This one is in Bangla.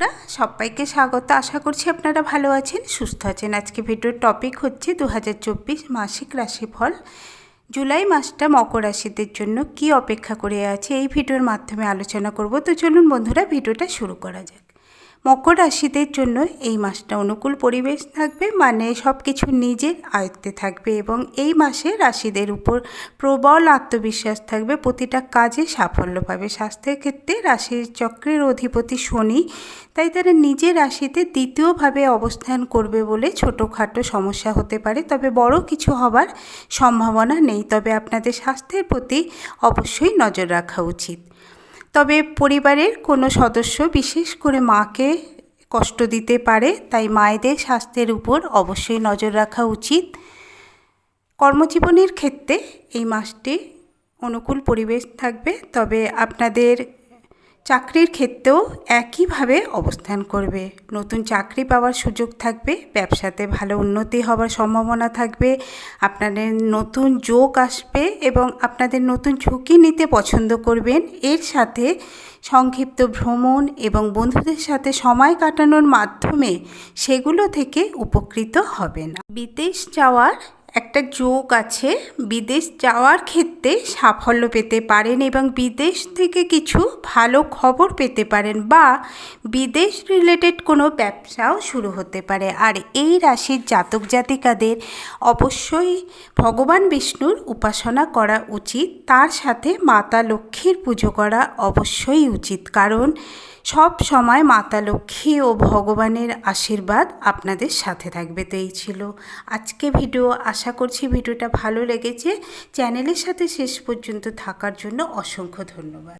বন্ধুরা, সবাইকে স্বাগত। আশা করছি আপনারা ভালো আছেন, সুস্থ আছেন। আজকে ভিডিওর টপিক হচ্ছে দু হাজার চব্বিশ মাসিক রাশিফল। জুলাই মাসটা মকর রাশিদের জন্য কি অপেক্ষা করে আছে, এই ভিডিওর মাধ্যমে আলোচনা করব। তো চলুন বন্ধুরা, ভিডিওটা শুরু করা যাক। মকর রাশিদের জন্য এই মাসটা অনুকূল পরিবেশ থাকবে মানে সব কিছু নিজের আয়ত্তে থাকবে এবং এই মাসে রাশিদের উপর প্রবল আত্মবিশ্বাস থাকবে। প্রতিটা কাজে সাফল্য পাবে স্বাস্থ্যের ক্ষেত্রে রাশির চক্রের অধিপতি শনি, তাই তারা নিজের রাশিতে দ্বিতীয়ভাবে অবস্থান করবে বলে ছোটোখাটো সমস্যা হতে পারে, তবে বড় কিছু হবার সম্ভাবনা নেই। তবে আপনাদের স্বাস্থ্যের প্রতি অবশ্যই নজর রাখা উচিত। তবে পরিবারের কোনো সদস্য বিশেষ করে মাকে কষ্ট দিতে পারে, তাই মায়েদের স্বাস্থ্যের উপর অবশ্যই নজর রাখা উচিত। কর্মজীবনের ক্ষেত্রে এই মাসটি অনুকূল পরিবেশ থাকবে, তবে আপনাদের চাকরির ক্ষেত্রেও একইভাবে অবস্থান করবে। নতুন চাকরি পাওয়ার সুযোগ থাকবে, ব্যবসাতে ভালো উন্নতি হওয়ার সম্ভাবনা থাকবে, আপনাদের নতুন যোগ আসবে এবং আপনাদের নতুন ঝুঁকি নিতে পছন্দ করবেন। এর সাথে সংক্ষিপ্ত ভ্রমণ এবং বন্ধুদের সাথে সময় কাটানোর মাধ্যমে সেগুলো থেকে উপকৃত হবেন। বিদেশ যাওয়ার একটা যোগ আছে, বিদেশ যাওয়ার ক্ষেত্রে সাফল্য পেতে পারেন এবং বিদেশ থেকে কিছু ভালো খবর পেতে পারেন বা বিদেশ রিলেটেড কোনো ব্যবসাও শুরু হতে পারে। আর এই রাশির জাতক জাতিকাদের অবশ্যই ভগবান বিষ্ণুর উপাসনা করা উচিত। তার সাথে মাতা লক্ষ্মীর পুজো করা অবশ্যই উচিত। কারণ সব সময় মাতা লক্ষ্মী ও ভগবানের আশীর্বাদ আপনাদের সাথে থাকবে, তো এই ছিল আজকে ভিডিও। আশা করছি ভিডিওটা ভালো লেগেছে। চ্যানেলের সাথে শেষ পর্যন্ত থাকার জন্য অসংখ্য ধন্যবাদ।